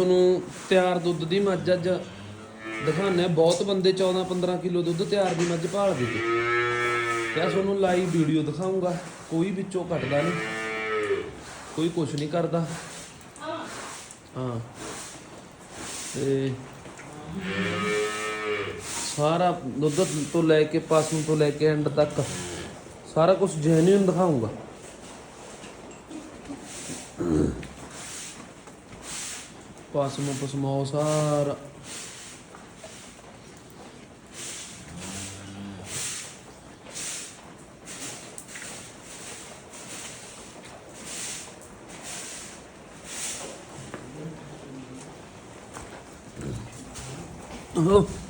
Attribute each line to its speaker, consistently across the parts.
Speaker 1: ਤੁਹਾਨੂੰ ਤਿਆਰ ਦੁੱਧ ਦੀ ਮੱਝ ਅੱਜ ਦਿਖਾਉਂਦੇ ਬਹੁਤ ਬੰਦੇ 14 15 ਕਿਲੋ ਦੁੱਧ ਤਿਆਰ ਦੀ ਮੱਝ ਭਾਲਦੇ ਤੇ ਤੇ ਤੁਹਾਨੂੰ ਲਾਈਵ ਵੀਡੀਓ ਦਿਖਾਉਂਗਾ ਕੋਈ ਵਿੱਚੋਂ ਕੱਟਦਾ ਨਹੀਂ। ਕੋਈ ਕੁਝ ਨਹੀਂ ਕਰਦਾ। ਹਾਂ। ਤੇ ਸਾਰਾ ਦੁੱਧ ਤੋਂ ਲੈ ਕੇ, ਪਾਸੋਂ ਤੋਂ ਲੈ ਕੇ ਐਂਡ ਤੱਕ ਸਾਰਾ ਕੁਝ ਜੈਨੂਇਨ ਦਿਖਾਉਂਗਾ ਪਾਸਮੋ ਪਸਮੋ ਸਾਰਾ Oh.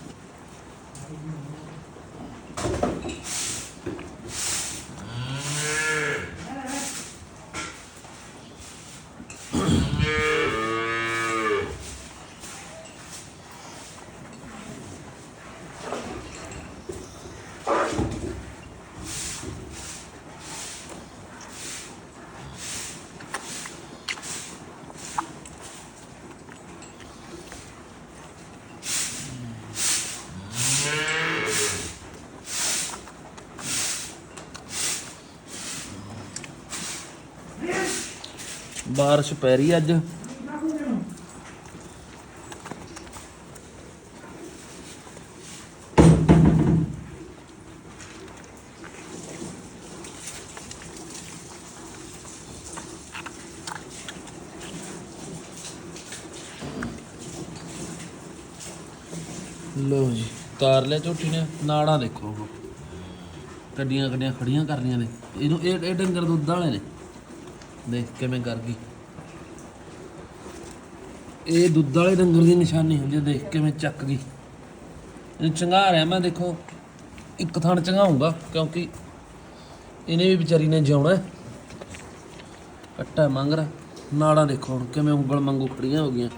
Speaker 1: ਬਾਰਿਸ਼ ਪੈ ਰਹੀ ਅੱਜ। ਲੋ ਜੀ, ਤਾਰ ਲਿਆ ਝੋਟੀ ਨੇ, ਨਾੜਾਂ ਦੇਖੋ ਉਹ। ਕੱਡੀਆਂ ਕੱਡੀਆਂ ਖੜੀਆਂ ਕਰਨੀਆਂ ਨੇ। ਇਹਨੂੰ ਇਹ ਇਹ ਡੰਗਰ ਦੁੱਧ ਵਾਲੇ ਨੇ। ਦੇਖ ਕਿਵੇਂ ਕਰ ਗਈ। ਇਹ ਦੁੱਧ ਵਾਲੇ ਡੰਗਰ ਦੀ ਨਿਸ਼ਾਨੀ ਹੁੰਦੀ ਹੈ ਦੇਖ ਕਿਵੇਂ ਚੱਕ ਗਈ। ਇਹ ਚੰਗਾ ਰਿਹਾ ਮੈਂ, ਦੇਖੋ, ਇੱਕ ਥਣ ਚੰਗਾਉਂਗਾ ਕਿਉਂਕਿ ਇਹਨੇ ਵੀ ਵਿਚਾਰੀ ਨੇ ਜਿਉਣਾ ਹੈ। ਕੱਟਾ ਮੰਗਰਾ ਨਾੜਾਂ ਦੇਖੋ ਹੁਣ ਕਿਵੇਂ ਉਂਗਲ ਮੰਗੂ ਖੜੀਆਂ ਹੋ ਗਈਆਂ।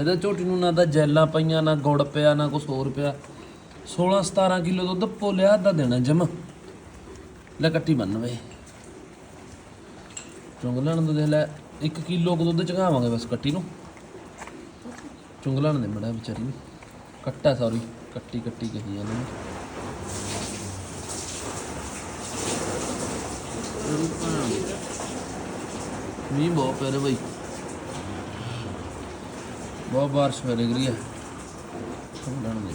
Speaker 1: ਇਹਦਾ ਝੋਟੀ ਨੂੰ ਨਾ ਤਾਂ ਜੈਲਾਂ ਪਈਆਂ, ਨਾ ਗੁੜ ਪਿਆ, ਨਾ ਕੁਛ ਹੋਰ ਪਿਆ। 16 17 ਕਿਲੋ ਦੁੱਧ ਪੋਲਿਆ ਦਾ ਦੇਣਾ ਜਮ। ਲੈ ਕੱਟੀ ਬੰਨ ਵੇ। ਚੁੰਗਲਣ ਨੂੰ ਦੇਖ ਲੈ 1 ਕਿਲੋ ਕੁ ਦੁੱਧ ਚਗਾਵਾਂਗੇ ਬਸ ਕੱਟੀ ਨੂੰ। ਚੁੰਗਲਣ ਦੇ ਮੜਾ ਵਿਚਾਰੀ ਨੂੰ। ਕੱਟਾ ਸੌਰੀ ਕੱਟੀ ਕੱਟੀ ਕਹੀ ਜਾਂਦੇ ਨੇ। ਮੀਂਹ ਬਹੁਤ ਪੈ ਰਿਹਾ ਬਈ। ਬਹੁਤ ਬਾਰਿਸ਼ ਪੈ ਰਹੀ ਹੈ। ਚੁੰਗਲਣ ਦੇ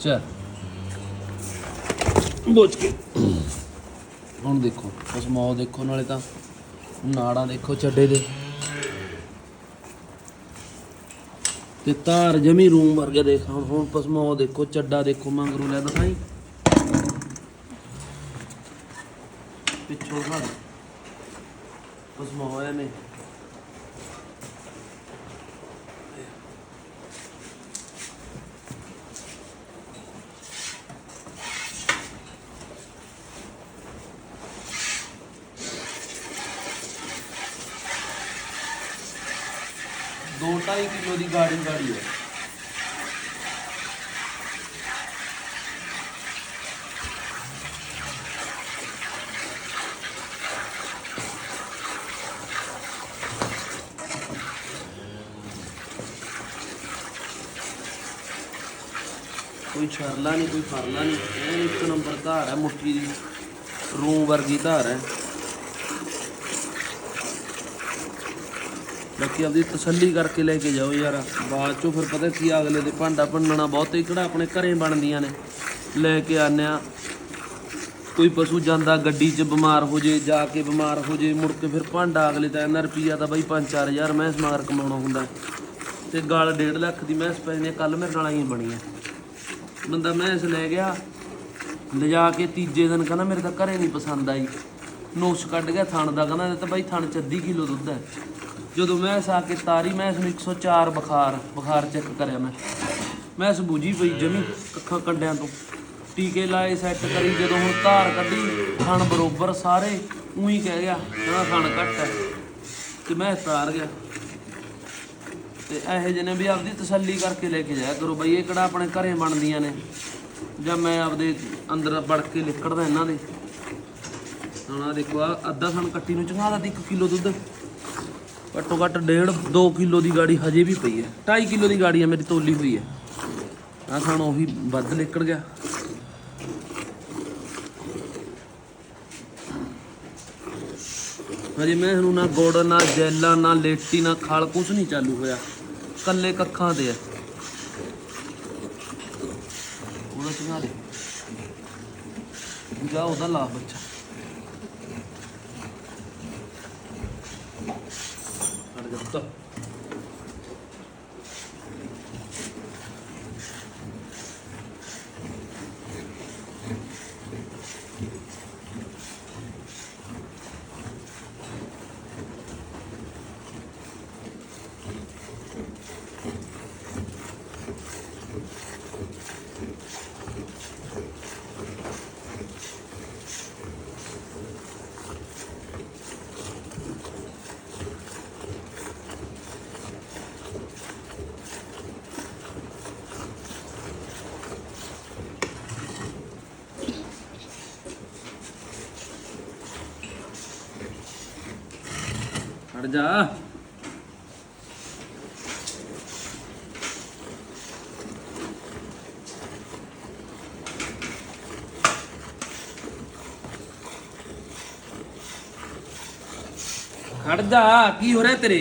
Speaker 1: ਚੱਲ। ਬੋਚ ਕੇ ਹੁਣ ਦੇਖੋ, ਉਸ ਮੌ ਦੇਖੋ, ਨਾਲੇ ਤਾਂ ਨਾੜਾਂ ਦੇਖੋ, ਚੱਡੇ ਦੇ। ਤੇ ਤਾਰ ਜਮੀ ਰੂਮ ਵਰਗੇ ਦੇਖ, ਹੁਣ ਹੁਣ ਪਸਮੋ ਦੇਖੋ, ਚੱਡਾ ਦੇਖੋ ਮੰਗਰੂ ਲੈ ਦਿਖਾਈ। ਪਿੱਛੋਂ ਘਰ ਪਸਮੋ ਹੋਇਆ ਨੇ 2.5 ਕਿਲੋ ਦੀ ਗਾੜੀ ਗਾੜੀ ਹੈ? ਕੋਈ ਛਰਲਾ ਨਹੀਂ, ਕੋਈ ਫਰਲਾ ਨਹੀਂ, ਇਹ ਇੱਕ ਨੰਬਰ ਧਾਰ ਹੈ ਮੁੱਠੀ ਦੀ ਰੂਮ ਵਰਗੀ ਧਾਰ ਹੈ। ਬਾਕੀ ਆਪਦੀ ਤਸੱਲੀ ਕਰਕੇ ਲੈ ਕੇ ਜਾਓ ਯਾਰ। ਬਾਅਦ ਚੋਂ ਫਿਰ ਪਤਾ ਕੀ ਆ, ਅਗਲੇ ਦੇ ਭਾਂਡਾ ਭੰਨਣਾ ਬਹੁਤ ਹੀ ਕਿਹੜਾ ਆਪਣੇ ਘਰੇ ਬਣਦੀਆਂ ਨੇ। ਲੈ ਕੇ ਆਉਂਦੇ ਹਾਂ। ਕੋਈ ਪਸ਼ੂ ਜਾਂਦਾ ਗੱਡੀ 'ਚ ਬਿਮਾਰ ਹੋ ਜੇ ਜਾ ਕੇ ਬਿਮਾਰ ਹੋ ਜੇ ਮੁੜ ਕੇ ਫਿਰ ਭਾਂਡਾ ਅਗਲੇ ਦਾ ਇਹਨਾਂ ਰੁਪਈਆ ਤਾਂ ਬਾਈ 5-4000 ਮਹਿਸ ਮਾਰ ਕਮਾਉਣਾ ਹੁੰਦਾ। ਤੇ ਗਲ 1.5 ਲੱਖ ਦੀ ਮਹਿਸ ਪੈਣੀ ਜਾਂਦੀ ਕੱਲ ਮੇਰੇ ਨਾਲ ਆਈਆਂ ਹੈ ਬੰਦਾ ਮਹਿਸ ਲੈ ਗਿਆ ਲਿਜਾ ਕੇ ਤੀਜੇ ਦਿਨ ਕਹਿੰਦਾ ਮੇਰੇ ਤਾਂ ਘਰੇ ਨਹੀਂ ਪਸੰਦ ਆਈ। ਨੋਸ਼ ਕੱਢ ਗਿਆ ਥਣ ਦਾ ਕਹਿੰਦਾ ਇਹ ਤਾਂ ਬਾਈ ਥਣ ਚ ਅੱਧੀ ਕਿਲੋ ਦੁੱਧ ਹੈ। ਜਦੋਂ ਮੈਂ ਇਸ ਆ ਕੇ ਤਾਰੀ, ਮੈਂ ਇਸ ਨੂੰ 104 ਬੁਖਾਰ ਬੁਖਾਰ ਚੈੱਕ ਕਰਿਆ ਮੈਂ। ਮੈਂ ਇਸ ਬੂਜੀ ਪਈ ਜਮੀ ਕੱਖਾਂ ਕੰਡਿਆਂ ਤੋਂ। ਟੀਕੇ ਲਾਏ ਸੈੱਟ ਕਰੀ, ਜਦੋਂ ਹੁਣ ਧਾਰ ਕੱਢੀ, ਖਣ ਬਰੋਬਰ ਸਾਰੇ, ਉਹੀ ਕਹਿ ਗਿਆ, ਕਹਿੰਦਾ ਥਣ ਘੱਟ ਹੈ। ਤੇ ਮੈਂ ਤਾਰ ਗਿਆ। ਤੇ ਇਹੋ ਜਿਹੇ ਨੇ ਵੀ ਆਪਦੀ ਤਸੱਲੀ ਕਰਕੇ ਲੈ ਕੇ ਜਾਇਆ ਕਰੋ ਬਈ, ਇਹ ਕਿਹੜਾ ਆਪਣੇ ਘਰੇ ਬਣਦੀਆਂ ਨੇ। ਜਾਂ ਮੈਂ ਆਪਦੇ ਅੰਦਰ ਵੜ ਕੇ ਲਿਕੜਦਾ ਇਹਨਾਂ ਦੇ। ਹੁਣ ਆਹ ਦੇਖੋ ਆ ਅੱਧਾ ਥਣ ਕੱਟੀ ਨੂੰ ਚੰਗਾ ਦਾ 1 ਕਿਲੋ ਦੁੱਧ। ਘੱਟੋ ਘੱਟ ਡੇਢ 2 ਕਿਲੋ ਦੀ ਗਾੜੀ ਹਜੇ ਵੀ ਪਈ ਹੈ। 2.5 ਕਿਲੋ ਦੀ ਗਾੜੀ ਹੈ ਮੇਰੀ ਤੋਲੀ ਹੋਈ ਹੈ। ਆ ਥਣ ਉਹੀ ਵੱਧ ਨਿਕਲ ਗਿਆ। ਹਜੇ ਮੈਂ ਨੂੰ ਨਾ ਗੁੜ, ਨਾ ਜੈਲਾ, ਨਾ ਲੇਟੀ, ਨਾ ਖਾਲ, ਕੁਛ ਨਹੀਂ ਚਾਲੂ ਹੋਇਆ। ਕੱਲੇ ਕੱਖਾਂ ਤੇ ਹੈ ਉਹਦਾ ਚੰਗਾ ਦੇ। ਜਾ ਉਹਦਾ ਲਾ ਬੱਚਾ। ਹਟ ਜਾ ਪੁੱਤ ਜਾ। ਖੜ ਜਾ, ਕੀ ਹੋ ਰਿਹਾ ਤੇਰੇ?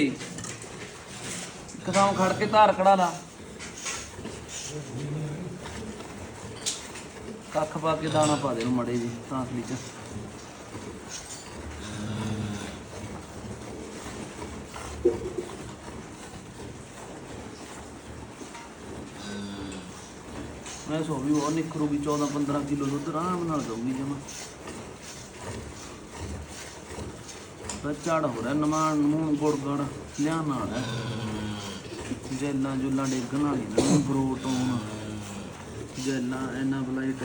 Speaker 1: ਕਦਾਂ ਖੜ ਕੇ ਧਾਰ ਕੜਾ ਲਾ। ਕੱਖ ਪਾ ਕੇ ਦਾਣਾ ਪਾ ਦੇ ਨੂੰ ਮੜੇ ਜੀ ਤਾਂਸਲੀ ਚ। ਮੈਂ ਸੋ ਵੀ ਉਹ ਨਿਕਰੂਗੀ 14 15 ਕਿਲੋ ਦੁੱਧ ਆਰਾਮ ਨਾਲ ਦਊਗੀ ਜਮਾ। ਪਰ ਝਾੜ ਹੋ ਰਿਹਾ ਨਮਾਨ ਮੂੰਹ ਗੁੜ, ਗੜ, ਲਿਆ ਨਾਲ। ਹੈ ਜੈਲਾਂ ਜੁਲਾਂ ਡੇਗਣ ਵਾਲੀ ਨਾ ਬਰੋਟੋਨ ਜੈਲਾਂ ਐਨਾ ਬਲਾਈਟ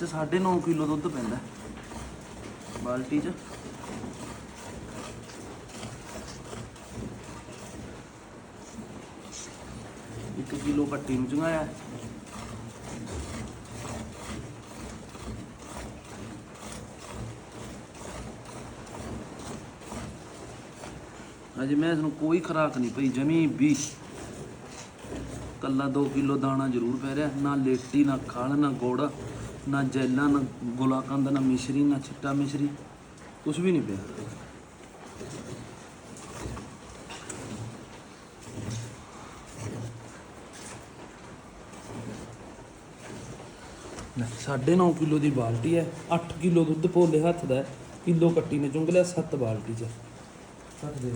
Speaker 1: ਚ 9.5 ਕਿਲੋ ਦੁੱਧ ਪੈਂਦਾ ਬਾਲਟੀ ਚ। ਇੱਕ ਕਿਲੋ ਕੱਟੀ ਨੂੰ ਚੰਗਾਇਆ ਅਜੇ ਮੈਂ ਇਸ ਨੂੰ ਕੋਈ ਖਰਾਕ ਨਹੀਂ ਪਈ, ਜਮੀ ਵੀ। ਕੱਲਾ 2 ਕਿਲੋ ਦਾਣਾ ਜ਼ਰੂਰ ਪੈ ਰਿਹਾ, ਨਾ ਲੇਟੀ, ਨਾ ਖਾਲ, ਨਾ ਗੋੜਾ। ਨਾ ਜੈਲਾ, ਨਾ ਗੋਲਾਕੰਦ, ਨਾ ਮਿਸ਼ਰੀ, ਨਾ ਚਿੱਟਾ ਮਿਸ਼ਰੀ। ਕੁਝ ਵੀ ਨਹੀਂ ਪਿਆ। ਸਾਢੇ 9 ਕਿਲੋ ਦੀ ਬਾਲਟੀ ਹੈ। 8 ਕਿਲੋ ਦੁੱਧ ਭੋਲੇ ਹੱਥ ਦਾ ਹੈ। ਕਿਲੋ ਕੱਟੀ ਨੇ ਚੁੰਗ ਲਿਆ 7 ਬਾਲਟੀ ਚ। ਹੱਥ ਦੇ